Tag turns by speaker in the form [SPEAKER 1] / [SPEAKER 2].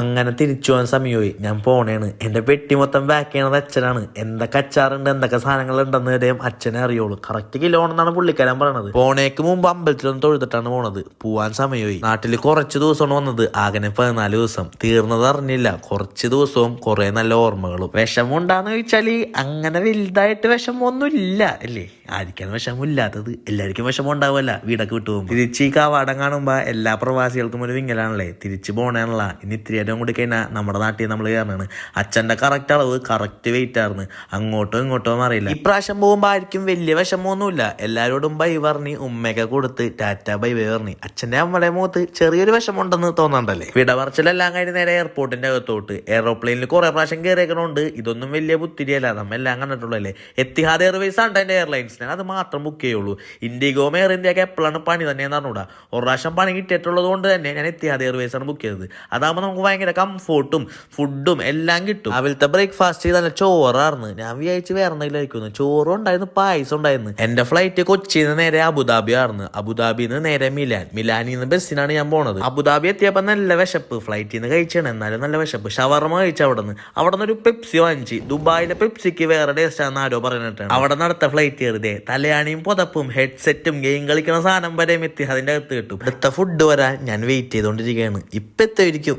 [SPEAKER 1] അങ്ങനെ തിരിച്ചു പോകാൻ സമയമായി. ഞാൻ പോണേണ്. എന്റെ പെട്ടി മൊത്തം ബാക്ക് ചെയ്യണത് അച്ഛനാണ്. എന്തൊക്കെ അച്ചാറുണ്ട് എന്തൊക്കെ സാധനങ്ങൾ ഉണ്ടെന്ന് വരെയും അച്ഛനെ അറിയുള്ളൂ. കറക്റ്റ് കിലോ എന്നാണ് പുള്ളിക്കാരൻ പറയണത്. പോണേക്ക് മുമ്പ് അമ്പലത്തിലൊന്ന് തൊഴുതിട്ടാണ് പോണത്. പോവാൻ സമയമായി. നാട്ടിൽ കുറച്ച് ദിവസമാണ് വന്നത്. ആകെ പതിനാല് ദിവസം. തീർന്നത് അറിഞ്ഞില്ല. കുറച്ച് ദിവസവും കുറെ നല്ല ഓർമ്മകളും. വിഷമം ഉണ്ടാന്ന് ചോദിച്ചാൽ അങ്ങനെ വലുതായിട്ട് വിഷമൊന്നുമില്ല അല്ലേ? ആയിരിക്കാണ് വിഷമമില്ലാത്തത്? എല്ലാവർക്കും വിഷമം ഉണ്ടാവുമല്ല വീടൊക്കെ വിട്ടു പോകുമ്പോൾ തിരിച്ച് ഈ കവാടം കാണുമ്പോ എല്ലാ പ്രവാസികൾക്കും ഒരു വിങ്ങലാണല്ലേ? തിരിച്ച് പോണേണല്ല ഇനി ഇത്തിരി നേരം കൂടി കഴിഞ്ഞാൽ നമ്മുടെ നാട്ടിൽ നമ്മൾ കയറണാണ്. അച്ഛന്റെ കറക്റ്റ് അളവ് കറക്റ്റ് വെയിറ്റ് ആയിരുന്നു. അങ്ങോട്ടോ ഇങ്ങോട്ടോ അറിയില്ല. ഇപ്രാവശ്യം പോകുമ്പോ ആയിരിക്കും വലിയ വിഷമമൊന്നുമില്ല. എല്ലാരോടും ബൈ പറഞ്ഞ് ഉമ്മയൊക്കെ കൊടുത്ത് ടാറ്റ ബൈ ബൈ പറഞ്ഞ്. അച്ഛന്റെ അമ്മയുടെ മുഖത്ത് ചെറിയൊരു വിഷമമുണ്ടെന്ന് തോന്നണ്ടല്ലേ? വിട പറച്ചിലെല്ലാം കഴിഞ്ഞ് നേരെ എയർപോർട്ടിന്റെ അകത്തോട്ട്. എയറോപ്ലെയിനിൽ കുറെ പ്രാവശ്യം കയറിയേക്കണോണ്ട് ഇതൊന്നും വലിയ ബുദ്ധിരിയല്ല നമ്മ എല്ലാം കണ്ടിട്ടുള്ളല്ലേ എത്തിഹാദ് എയർവേസ് ആണ് എന്റെ എയർലൈൻസിന് അത് മാത്രം ബുക്ക് ചെയ്യുള്ളൂ. ഇൻഡിഗോ എയർ ഇന്ത്യയൊക്കെ എപ്പോഴാണ് പണി തന്നെയെന്ന് അറിഞ്ഞൂടാ. ഒരു പ്രാവശ്യം പണി കിട്ടിയിട്ടുള്ളത് കൊണ്ട് തന്നെ ഞാൻ എത്തിഹാദ് എയർവേസ് ആണ് ബുക്ക് ചെയ്തത്. അതാകുമ്പോൾ നമുക്ക് ഭയങ്കര കംഫോർട്ടും ഫുഡും എല്ലാം കിട്ടും. രാവിലത്തെ ബ്രേക്ക്ഫാസ്റ്റ് നല്ല ചോറായിരുന്നു. ഞാൻ വിചാരിച്ച് വേറെ എന്തെങ്കിലും കഴിക്കുന്നു ചോറും ഉണ്ടായിരുന്നു പായസം ഉണ്ടായിരുന്നു. എന്റെ ഫ്ലൈറ്റ് കൊച്ചിയിൽ നിന്ന് നേരെ അബുദാബി ആയിരുന്നു. അബുദാബിയിൽ നിന്ന് നേരെ മിലാൻ മിലാനിൽ നിന്ന് ബസ്സിനാണ് ഞാൻ പോണത്. അബുദാബി എത്തിയപ്പോൾ നല്ല വിശപ്പ്. ഫ്ലൈറ്റിൽ നിന്ന് കഴിച്ചാണ്. എന്നാലും നല്ല വിശപ്പ്. ഷവർമ കഴിച്ച അവിടെ നിന്ന് അവിടെ നിന്ന് ഒരു പെപ്സി വാങ്ങിച്ച്. ദുബായിലെ പെപ്സിക്ക് വേറെ ടേസ്റ്റ് ആണെന്ന് ആരോ പറഞ്ഞിട്ടാണ് അവിടെ നടത്ത ഫ്ലൈറ്റ് കയറിയതേ തലയാണിയും പുതപ്പും ഹെഡ്സെറ്റും ഗെയിം കളിക്കുന്ന സാധനം വരെ എത്തി അതിന്റെ അകത്ത് കിട്ടും. അടുത്ത ഫുഡ് വരാൻ ഞാൻ വെയിറ്റ് ചെയ്തുകൊണ്ടിരിക്കുകയാണ് ഇപ്പം എത്തിയിരിക്കും